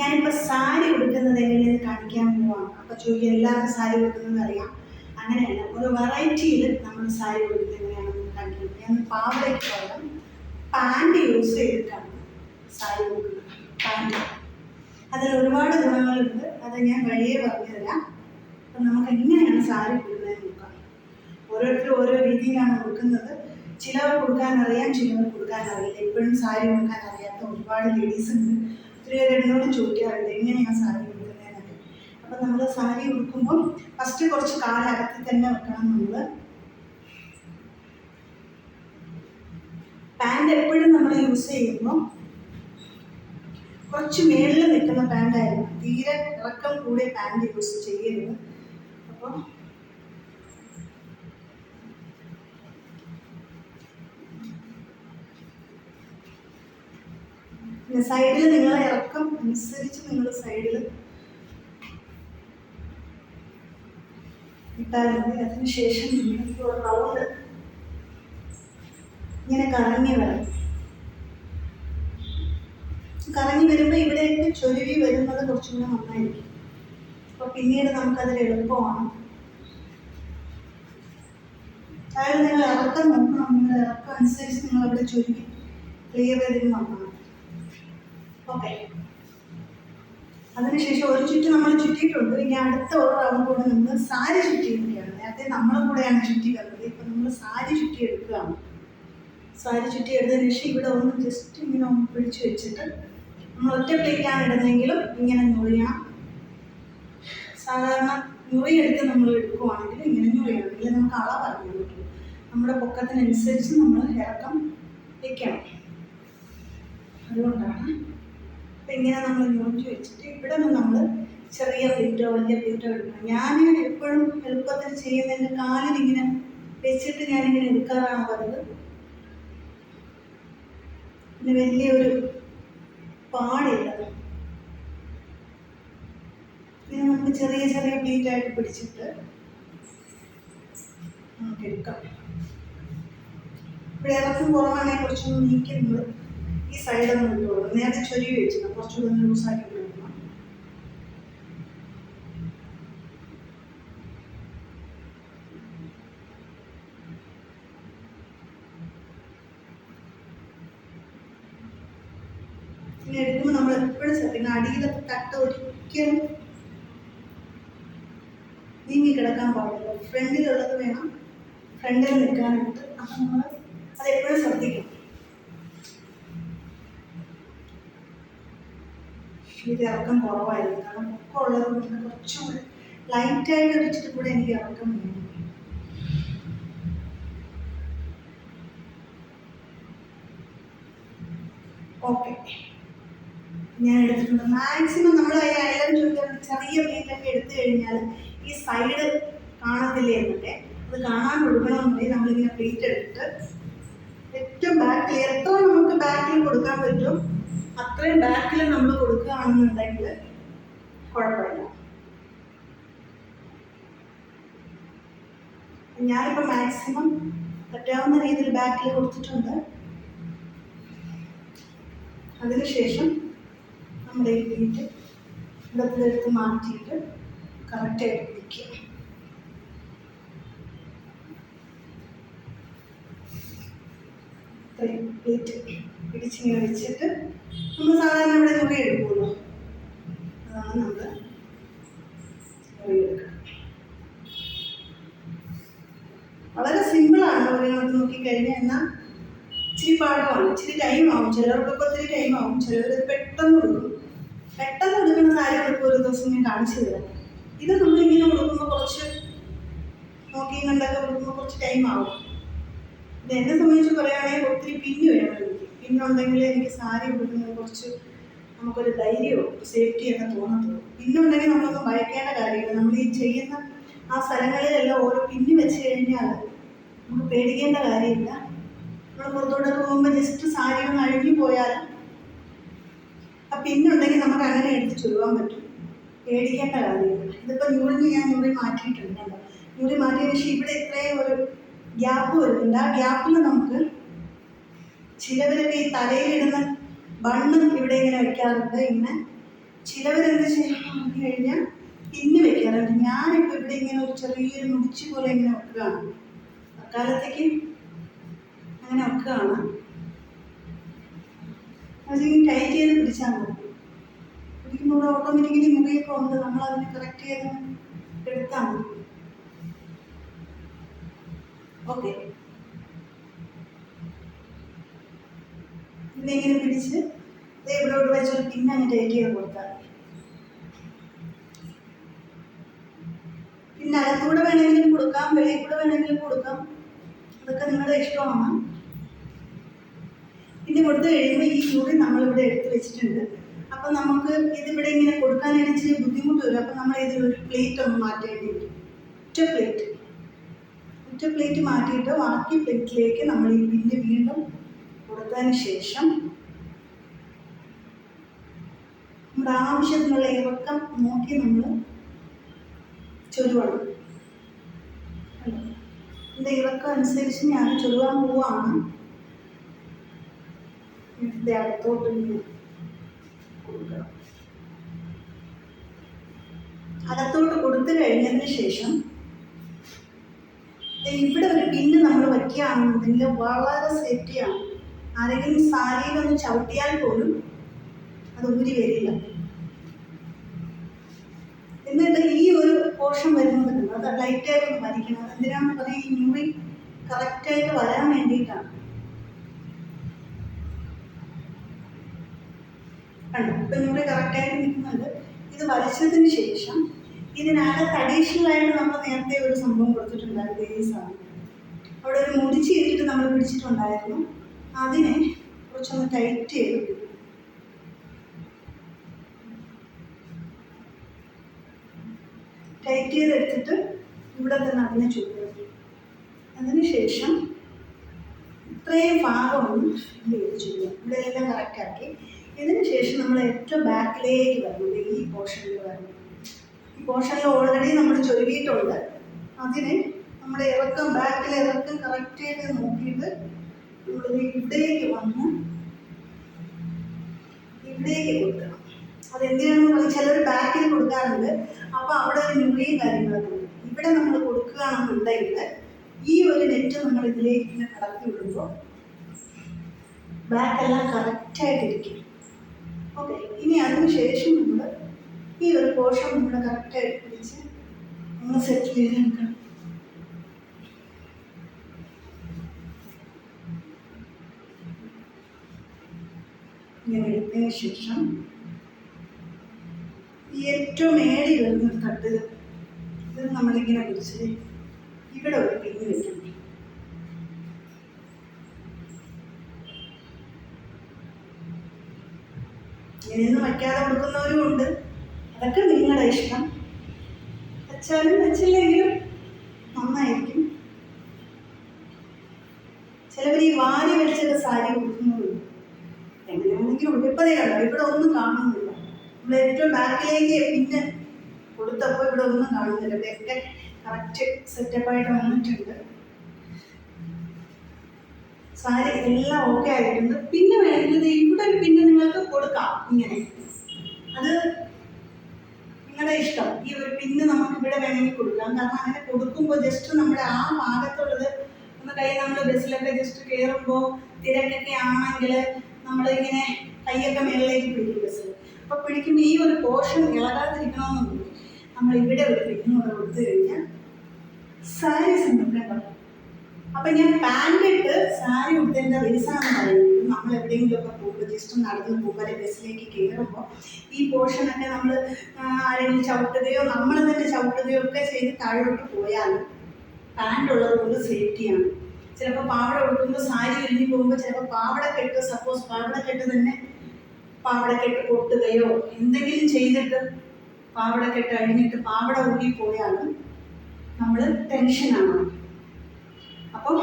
ഞാനിപ്പോൾ സാരി ഉടുക്കുന്നത് എങ്ങനെയെന്ന് കാണിക്കാൻ പോവാണ് അപ്പോൾ ചോദിക്കുക എല്ലാവർക്കും സാരി ഉടുക്കുന്നത് അറിയാം. അങ്ങനെയല്ല ഒരു വെറൈറ്റിയിൽ നമ്മൾ സാരി ഉടുക്കുന്നത് എങ്ങനെയാണെന്ന് കാണിക്കുന്നത് ഞാൻ പാവടയ്ക്ക് പകരം പാന്റ് യൂസ് ചെയ്തിട്ടാണ് സാരി ഉടുക്കുന്നത്. പാന്റ് അതിൽ ഒരുപാട് ഗുണങ്ങളുണ്ട്. അത് ഞാൻ വഴിയെ പറഞ്ഞു തരാം അപ്പം നമുക്ക് എങ്ങനെയാണ് സാരി ഉടുക്കുന്നത് നോക്കാം. ഓരോരുത്തരും ഓരോ രീതിയിലാണ് ഉടുക്കുന്നത്. ചിലവർ കൊടുക്കാൻ അറിയാം ചിലവർ കൊടുക്കാൻ അറിയില്ല. എപ്പോഴും സാരി കൊടുക്കാൻ അറിയാത്ത ഒരുപാട് ലേഡീസ് ഉണ്ട്. ഒത്തിരി പേര് എന്നോട് ചോദിക്കാറുണ്ട് എങ്ങനെയാണ് സാരി ഉടുക്കുന്നതെന്നൊക്കെ? അപ്പം നമ്മൾ സാരി ഉടുക്കുമ്പോൾ ഫസ്റ്റ് കുറച്ച് കാലകത്തിൽ തന്നെ വെക്കണം നമ്മൾ പാന്റ് എപ്പോഴും നമ്മൾ യൂസ് ചെയ്യുമ്പോൾ കുറച്ച് മേളിൽ നിൽക്കുന്ന പാന്റായിരുന്നു തീരെ ഇറക്കം കൂടിയ പാന്റ് യൂസ് ചെയ്യരുത്. അപ്പോൾ സൈഡിൽ നിങ്ങൾ ഇറക്കം അനുസരിച്ച് നിങ്ങൾ സൈഡിൽ ഇട്ടാൽ അതിനുശേഷം ഇങ്ങനെ കറങ്ങി വരണം. കറങ്ങി വരുമ്പോൾ ഇവിടെയൊക്കെ ചൊരുവി വരുന്നത് കുറച്ചും കൂടെ നന്നായിരിക്കും. അപ്പോൾ പിന്നീട് നമുക്കതിൽ എളുപ്പമാണ്. അതായത് നിങ്ങൾ ഇറക്കം നോക്കണം. നിങ്ങൾ ഇറക്കം അനുസരിച്ച് നിങ്ങൾ അവിടെ ചൊരുവി ക്ലിയർ വരുന്ന നോക്കണം. ഓക്കെ അതിനുശേഷം ഒരു ചുറ്റി നമ്മൾ ചുറ്റിയിട്ടുണ്ട്. ഇനി അടുത്ത ഒരു റൗണ്ട് കൂടെ നമ്മൾ സാരി ചുറ്റിയിരിക്കുകയാണ്. നേരത്തെ നമ്മളെ കൂടെയാണ് ചുറ്റി കണ്ടത് ഇപ്പം നമ്മൾ സാരി ചുറ്റി എടുക്കുകയാണ് സാരി ചുറ്റി എടുത്തതിന് ശേഷം ഇവിടെ ഒന്ന് ജസ്റ്റ് ഇങ്ങനെ ഒന്ന് പിടിച്ചു വെച്ചിട്ട് നമ്മൾ ഒറ്റ പ്ലേറ്റാണ് ഇടുന്നതെങ്കിലും ഇങ്ങനെ ഞൊറിയണം സാധാരണ ഞൊറിയെടുത്ത് നമ്മൾ എടുക്കുവാണെങ്കിൽ ഇങ്ങനെ ഞൊറിയണം ഇല്ലെങ്കിൽ നമുക്ക് അള പറഞ്ഞു പറ്റും. നമ്മുടെ പൊക്കത്തിനനുസരിച്ച് നമ്മൾ ഇറക്കം വെക്കണം. അതുകൊണ്ടാണ് അപ്പം ഇങ്ങനെ നമ്മൾ നോക്കി വെച്ചിട്ട് ഇവിടെ നിന്ന് നമ്മൾ ചെറിയ പ്ലേറ്റോ വലിയ പ്ലേറ്റോ എടുക്കണം. ഞാൻ എപ്പോഴും എളുപ്പത്തിൽ ചെയ്യുന്ന എന്റെ കാലിനിങ്ങനെ വെച്ചിട്ട് ഞാനിങ്ങനെ എടുക്കാറാണ് പതിവ്. പിന്നെ വലിയൊരു പാടില്ല. ഇങ്ങനെ നമുക്ക് ചെറിയ ചെറിയ പ്ലേറ്റ് ആയിട്ട് പിടിച്ചിട്ട് നമുക്ക് എടുക്കാം. ഇവിടെ ഇറക്കം കുറവാണെങ്കിൽ കുറച്ചൊന്ന് നീക്കി നമ്മൾ ഈ സൈഡൊന്ന് വിട്ടോളൂ നേരത്തെ ചൊരി വെച്ചിട്ട് കുറച്ചുകൂടെ ഒന്ന് ലൂസാക്കി എടുക്കുമ്പോൾ നമ്മൾ എപ്പോഴും ശ്രദ്ധിക്കണം. അടിയിലെ തട്ട ഒരിക്കലും നീങ്ങി കിടക്കാൻ പാടില്ല. ഫ്രണ്ടിലുള്ളത് വേണം. ഫ്രണ്ടിൽ നിൽക്കാനായിട്ട്. അപ്പം നമ്മൾ അതെപ്പോഴും ശ്രദ്ധിക്കണം. ഇത് ഇറക്കം കുറവായിരിക്കും. കാരണം ഒക്കെ ഉള്ളത് കൊണ്ട് കുറച്ചുകൂടെ ലൈറ്റായിട്ട് വെച്ചിട്ട് കൂടെ എനിക്ക് ഇറക്കം വേണ്ടി ഓക്കെ ഞാൻ എടുത്തിട്ടുണ്ട്. മാക്സിമം നമ്മൾ ഈ അയലം ചെറിയ മീറ്റൊക്കെ എടുത്തു കഴിഞ്ഞാൽ ഈ സൈഡ് കാണത്തില്ലേ എന്നിട്ട് അത് കാണാൻ കൊടുക്കണമെന്നുണ്ടെങ്കിൽ നമ്മളിങ്ങനെ പ്ലേറ്റ് എടുത്തിട്ട് ഏറ്റവും ബാക്ക് എത്ര നമുക്ക് അത്രയും ബാക്കിൽ നമ്മൾ കൊടുക്കുകയാണെന്നുണ്ടെങ്കിൽ കുഴപ്പമില്ല. ഞാനിപ്പോൾ മാക്സിമം പറ്റാവുന്ന രീതിയിൽ ബാക്കിൽ കൊടുത്തിട്ടുണ്ട്. അതിനുശേഷം നമ്മുടെ ഈ ഇടത്തിലെടുത്ത് മാറ്റിയിട്ട് കറക്റ്റായിട്ട് പിടിക്കുക. പ്ലേറ്റ് പിടിച്ചിങ്ങനെ വെച്ചിട്ട് നമ്മൾ സാധാരണ ഇവിടെ തുക എടുക്കുമല്ലോ. അതാണ് നമ്മൾ വളരെ സിമ്പിളാണ് ഒരിടത്ത് നോക്കിക്കഴിഞ്ഞാൽ എന്നാൽ ഇച്ചിരി പാടുമാണ് ഇച്ചിരി ടൈം ആവും. ചിലർക്കൊക്കെ ഒത്തിരി ടൈം ആവും. ചിലർ പെട്ടെന്ന് കൊടുക്കും. പെട്ടെന്ന് കൊടുക്കുന്ന കൊടുക്കും ഒരു ദിവസം ഞാൻ കാണിച്ചു തരാം. ഇത് നമ്മളിങ്ങനെ കൊടുക്കുമ്പോൾ കുറച്ച് നോക്കി കണ്ടൊക്കെ കൊടുക്കുമ്പോൾ കുറച്ച് ടൈം ആവും. ഇത് എന്നെ സംബന്ധിച്ച് പറയുകയാണെങ്കിൽ ഒത്തിരി പിന്നെ വേണം എനിക്ക് പിന്നുണ്ടെങ്കിൽ എനിക്ക് സാരി കൊടുക്കുന്നത് കുറച്ച് നമുക്കൊരു ധൈര്യമോ സേഫ്റ്റി ഒക്കെ തോന്നത്തുള്ളൂ. പിന്നുണ്ടെങ്കിൽ നമ്മളൊന്നും ഭയക്കേണ്ട കാര്യമില്ല. നമ്മൾ ഈ ചെയ്യുന്ന ആ സ്ഥലങ്ങളിലെല്ലാം ഓരോ പിന്നി വെച്ച് കഴിഞ്ഞാൽ നമുക്ക് പേടിക്കേണ്ട കാര്യമില്ല. നമ്മൾ പുറത്തോട്ടൊക്കെ പോകുമ്പോൾ ജസ്റ്റ് സാരി ഒന്ന് അഴുകി പോയാൽ ആ പിന്നുണ്ടെങ്കിൽ നമുക്ക് അങ്ങനെ എടുത്ത് ചുരുവാൻ പറ്റും. പേടിക്കേണ്ട കാര്യമില്ല. ഇതിപ്പോൾ ന്യൂറിന് ഞാൻ ന്യൂറി മാറ്റിയിട്ടുണ്ട് ന്യൂറി മാറ്റിയതിന് ശേഷം ഇവിടെ ഇത്രയും ഒരു ഗ്യാപ്പ് വരുന്നുണ്ട്. ആ ഗ്യാപ്പിൽ നമുക്ക് ചിലവരൊക്കെ ഈ തലയിലിടുന്ന ബണ്ണും ഇവിടെ ഇങ്ങനെ വെക്കാറുണ്ട്. ഇങ്ങനെ ചിലവരെന്ത് ചെയ്യണം കഴിഞ്ഞാൽ ഇന്ന് വെക്കാറുണ്ട്. ഞാനിപ്പോൾ ഇവിടെ ഇങ്ങനെ ഒരു ചെറിയൊരു മുടിച്ച് പോലെ ഇങ്ങനെ വെക്കുകയാണ്. അക്കാലത്തേക്ക് അങ്ങനെ വെക്കുകയാണ്. അതിങ്ങനെ ടൈറ്റ് ചെയ്ത് പിടിച്ചാൽ മതി. പിടിക്കുമ്പോൾ ഓട്ടോമാറ്റിക്കലി മുറിയൊക്കെ ഉണ്ട് നമ്മൾ അതിനെ കറക്റ്റ് ചെയ്ത് എടുത്താൽ മതി. ഓക്കെ. ഇങ്ങനെ പിടിച്ച് ദേ ഇവിടോട്ട് വെച്ചൊരു പിന്നെ അങ്ങ് ടൈറ്റ് ചെയ്ത് കൊടുത്താൽ. പിന്നെ അകത്തൂടെ വേണമെങ്കിലും കൊടുക്കാം വെളിയിൽ കൂടെ വേണമെങ്കിലും കൊടുക്കാം. അതൊക്കെ നിങ്ങളുടെ ഇഷ്ടമാണ്. പിന്നെ കൊടുത്തു കഴിയുമ്പോൾ ഈ ചൂട് നമ്മളിവിടെ എടുത്ത് വെച്ചിട്ടുണ്ട്. അപ്പം നമുക്ക് ഇതിവിടെ ഇങ്ങനെ കൊടുക്കാനായിട്ട് ഇച്ചിരി ബുദ്ധിമുട്ട് വരും. അപ്പം നമ്മൾ ഇതിൽ ഒരു പ്ലേറ്റ് ഒന്ന് മാറ്റേണ്ടി വരും. ഒറ്റ പ്ലേറ്റ്. ഒറ്റ പ്ലേറ്റ് മാറ്റിയിട്ട് ബാക്കി പ്ലേറ്റിലേക്ക് നമ്മൾ ഈ പിന്നെ വീണ്ടും കൊടുത്തതിന് ശേഷം നമ്മുടെ ആവശ്യത്തിനുള്ള ഇറക്കം നോക്കി നമ്മൾ ചൊരുവണം എന്റെ ഇറക്കം അനുസരിച്ച് ഞാൻ ചൊരുവാൻ പോവാണ്. ഇതിന്റെ കൊടുക്കണം. അകത്തോട്ട് കൊടുത്തു കഴിഞ്ഞതിന് ശേഷം ഇവിടെ ഒരു പിന്ന് നമ്മൾ വയ്ക്കുകയാണെന്നുണ്ടെങ്കിൽ വളരെ സേഫ്റ്റിയാണ്. ആരെങ്കിലും സാരിയിലൊന്ന് ചവിട്ടിയാൽ പോലും അത് ഊരി വരില്ല. എന്നിട്ട് ഈ ഒരു പോർഷൻ വരുന്നത് അത് ലൈറ്റായിട്ട് ഒന്ന് വരയ്ക്കണം. അതെന്തിനാണെന്ന് പറഞ്ഞാൽ ഈ മുറി കറക്റ്റായിട്ട് വരാൻ വേണ്ടിയിട്ടാണ്. കണ്ടു? ഇപ്പം ഇവിടെ കറക്റ്റായിട്ട് നിൽക്കുന്നുണ്ട്. ഇത് വരച്ചതിന് ശേഷം ഇതിനകത്ത് അഡീഷണൽ ആയിട്ട് നമ്മൾ നേരത്തെ ഒരു സംഭവം കൊടുത്തിട്ടുണ്ടായിരുന്നു ഈ സാധനം. അവിടെ ഒരു മുടിച്ച് ഇട്ടിട്ട് നമ്മൾ പിടിച്ചിട്ടുണ്ടായിരുന്നു. അതിനെ കുറച്ചൊന്ന് ടൈറ്റ് ചെയ്ത്. ടൈറ്റ് ചെയ്തെടുത്തിട്ട് ഇവിടെ തന്നെ അതിനെ ചുറ്റും അതിനുശേഷം ഇത്രയും ഭാഗമൊന്നും ഫില്ല് ചെയ്ത് ചുറ്റും ഇവിടെ എല്ലാം കറക്റ്റാക്കി ഇതിന് ശേഷം നമ്മൾ ഏറ്റവും ബാക്കിലേക്ക് വരണം. ഈ പോർഷനിൽ വരണം. ഈ പോർഷനിൽ ഓൾറെഡി നമ്മൾ ചൊരുവിയിട്ടുണ്ട് അതിന് നമ്മുടെ ഇറക്കം ബാക്കിലെ ഇറക്കം കറക്റ്റായിട്ട് നോക്കിയിട്ട് നമ്മൾ ഇവിടേക്ക് വന്ന് ഇവിടേക്ക് കൊടുക്കണം. അതെന്തിനാണെന്ന് പറഞ്ഞാൽ ചിലർ ബാക്കിൽ കൊടുക്കാറുണ്ട്. അപ്പോൾ അവിടെ ഒരു മുറിയും കാര്യങ്ങളൊക്കെ ഇവിടെ നമ്മൾ കൊടുക്കുകയാണെന്നുണ്ടെങ്കിൽ ഈ ഒരു നെറ്റ് നമ്മൾ ഇതിലേക്ക് ഇങ്ങനെ കടത്തി വിടുമ്പോൾ ബാക്കെല്ലാം കറക്റ്റായിട്ടിരിക്കും ഓക്കെ ഇനി അതിന് ശേഷം നമ്മൾ ഈ ഒരു പോർഷൻ നമ്മൾ കറക്റ്റായിട്ട് പിടിച്ച് ഒന്ന് സെറ്റ് ചെയ്തെടുക്കണം ഇങ്ങനെ എടുത്തതിന് ശേഷം ഏറ്റവും മേടി വരുന്ന തട്ട് ഇത് നമ്മളിങ്ങനെ പിടിച്ച് ഇവിടെ ഒരു പിന്ന് വെക്കണം. ഇങ്ങനെയൊന്നും വയ്ക്കാതെ കൊടുക്കുന്നവരും ഉണ്ട്. അതൊക്കെ നിങ്ങളുടെ ഇഷ്ടം. വെച്ചാലും വെച്ചില്ലെങ്കിലും നന്നായിരിക്കും. ചിലവർ ഈ വാരി വലിച്ചൊക്കെ സാരി കൊടുക്കുന്നവരുണ്ട് ഉടുപ്പതേ കണ്ടോ ഇവിടെ ഒന്നും കാണുന്നില്ല. നമ്മൾ ഏറ്റവും ബാക്കിലേക്ക് പിന്നെ കൊടുത്തപ്പോൾ ഇവിടെ ഒന്നും കാണുന്നില്ല. ഇവിടെയൊക്കെ കറക്റ്റ് സെറ്റപ്പായിട്ട് വന്നിട്ടുണ്ട്. സാരി എല്ലാം ഓക്കെ ആയിട്ടുണ്ട്. പിന്നെ വേണ്ടത് ഇവിടെ പിന്നെ നിങ്ങൾക്ക് കൊടുക്കാം. ഇങ്ങനെ. അത് നിങ്ങളുടെ ഇഷ്ടം. ഈ ഒരു പിന്നെ നമുക്ക് ഇവിടെ വേണമെങ്കിൽ കൊടുക്കാം. കാരണം അങ്ങനെ കൊടുക്കുമ്പോൾ ജസ്റ്റ് നമ്മുടെ ആ ഭാഗത്തുള്ളത് ഒന്ന് കൈ നമ്മൾ ബസ്സിലൊക്കെ ജസ്റ്റ് കയറുമ്പോൾ തിരക്കൊക്കെ ആണെങ്കിൽ നമ്മളിങ്ങനെ കൈയൊക്കെ മേളിലേക്ക് പിടിക്കും ബസ്സിൽ അപ്പോൾ പിടിക്കുമ്പോൾ ഈ ഒരു പോർഷൻ ഇളകാതിരിക്കണമെന്നുണ്ട് നമ്മൾ ഇവിടെ ഒരു പിന്നും കൂടെ കൊടുത്തു കഴിഞ്ഞാൽ സാരി സിമ്പിൾ അപ്പം ഞാൻ പാന്റ് ഇട്ട് സാരി ഉടുത്തതിന്റെ റീസണെന്ന് പറയുന്നത് നമ്മൾ എവിടെയെങ്കിലുമൊക്കെ പോകുമ്പോൾ ജസ്റ്റ് നടന്ന് പോകുമ്പോൾ ബസ്സിലേക്ക് കയറുമ്പോൾ ഈ പോർഷനൊക്കെ നമ്മൾ ആരെങ്കിലും ചവിട്ടുകയോ നമ്മൾ തന്നെ ചവിട്ടുകയോ ഒക്കെ ചെയ്ത് താഴോട്ട് പോയാലും പാന്റ് ഉള്ളത് കൊണ്ട് സേഫ്റ്റിയാണ് ചിലപ്പോൾ പാവട ഉടുക്കുമ്പോൾ സാരി കഴിഞ്ഞ് പോകുമ്പോൾ ചിലപ്പോൾ പാവട കെട്ട് സപ്പോസ് പാവട കെട്ട് തന്നെ പാവടക്കെട്ട് പൊട്ടുകയോ എന്തെങ്കിലും ചെയ്തിട്ട് പാവടക്കെട്ട് അഴിഞ്ഞിട്ട് പാവട ഊങ്ങിപ്പോയാലും പോയാലും നമ്മൾ ടെൻഷനാണ്. അപ്പോൾ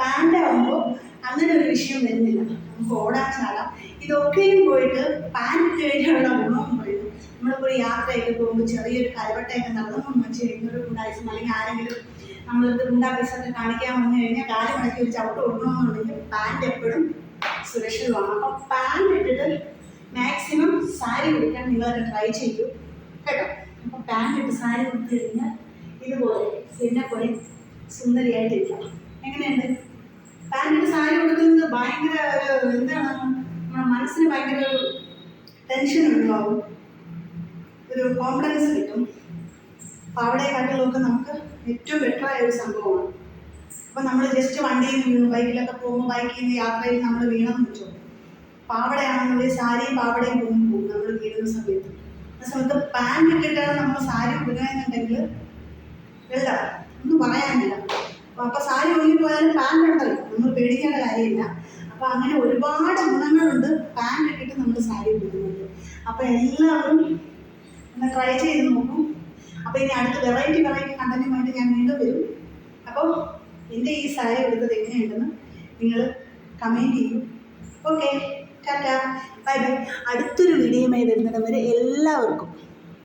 പാന്റ് ആകുമ്പോൾ അങ്ങനെ ഒരു വിഷയം വരുന്നില്ല. നമുക്ക് ഓടാൻ ചാടാം ഇതൊക്കെയും പോയിട്ട് പാന്റ് കഴിഞ്ഞുള്ള ഗുണം പറയുന്നു നമ്മളിപ്പോൾ യാത്രയൊക്കെ പോകുമ്പോൾ ചെറിയൊരു കരവട്ടയൊക്കെ നടന്നു ചെയ്യുന്നൊരു ഒരു അല്ലെങ്കിൽ ആരെങ്കിലും നമ്മളിത് ഗുണ്ടാ പൈസൊക്കെ കാണിക്കാൻ വന്നു കഴിഞ്ഞാൽ കാൽ മണിക്ക് ഒരു ചവിട്ട് കൊടുക്കണമെന്നുണ്ടെങ്കിൽ പാന്റ് എപ്പോഴും സുരക്ഷിതമാണ്. അപ്പോൾ പാന്റ് ഇട്ടിട്ട് മാക്സിമം സാരി ഉടുക്കാൻ നിങ്ങളത് ട്രൈ ചെയ്യൂ. കേട്ടോ? അപ്പൊ പാന്റ് ഇട്ട് സാരി കൊടുത്തു കഴിഞ്ഞാൽ ഇതുപോലെ എന്നെ പോലെ സുന്ദരിയായിട്ടിരിക്കാം എങ്ങനെയുണ്ട്? പാന്റ് ഇട്ട് സാരി ഉടുക്കുന്നത് ഭയങ്കര ഒരു എന്താണ്? നമ്മുടെ മനസ്സിന് ഭയങ്കര ഒരു ടെൻഷൻ ഉണ്ടാവും ഒരു കോൺഫിഡൻസ് കിട്ടും. പാവടയെക്കാട്ടിലൊക്കെ നമുക്ക് ഏറ്റവും ബെറ്റർ ആയ ഒരു സംഭവമാണ്. അപ്പോൾ നമ്മൾ ജസ്റ്റ് വണ്ടിയിൽ നിന്ന് ബൈക്കിലൊക്കെ പോകുമ്പോൾ ബൈക്കിൽ നിന്ന് യാത്രയിൽ നമ്മൾ വീണെന്ന് വെച്ചോ. പാവടയാണെന്നുണ്ടെങ്കിൽ സാരിയും പാവടയും കൊണ്ടു പോകും. നമ്മൾ വീടുന്ന സമയത്ത്. ആ സമയത്ത് പാന്റ് ഇട്ടിട്ടാണ് നമ്മൾ സാരി ഇടുകയെന്നുണ്ടെങ്കിൽ എഴുതാം ഒന്നും പറയാനില്ല. അപ്പോൾ സാരി ഒഴുകിപ്പോയാലും പാന്റ് ഉണ്ടല്ലോ നമ്മൾ പേടിക്കേണ്ട കാര്യമില്ല. അപ്പോൾ അങ്ങനെ ഒരുപാട് ഗുണങ്ങളുണ്ട് പാന്റ് ഇട്ടിട്ട് നമ്മൾ സാരി ഇടുന്നത്. അപ്പോൾ എല്ലാവരും ഒന്ന് ട്രൈ ചെയ്ത് നോക്കും. അപ്പോൾ ഇനി അടുത്ത വെറൈറ്റി വെറൈറ്റി കണ്ടന്റുമായിട്ട് ഞാൻ വീണ്ടും വരും. അപ്പോൾ എന്റെ ഈ സാരി എടുത്തത് എങ്ങനെയുണ്ടെന്ന് നിങ്ങൾ കമന്റ് ചെയ്യും. Okay tata bye bye. അടുത്തൊരു വീഡിയോയുമായി വരുന്നത് വരെ എല്ലാവർക്കും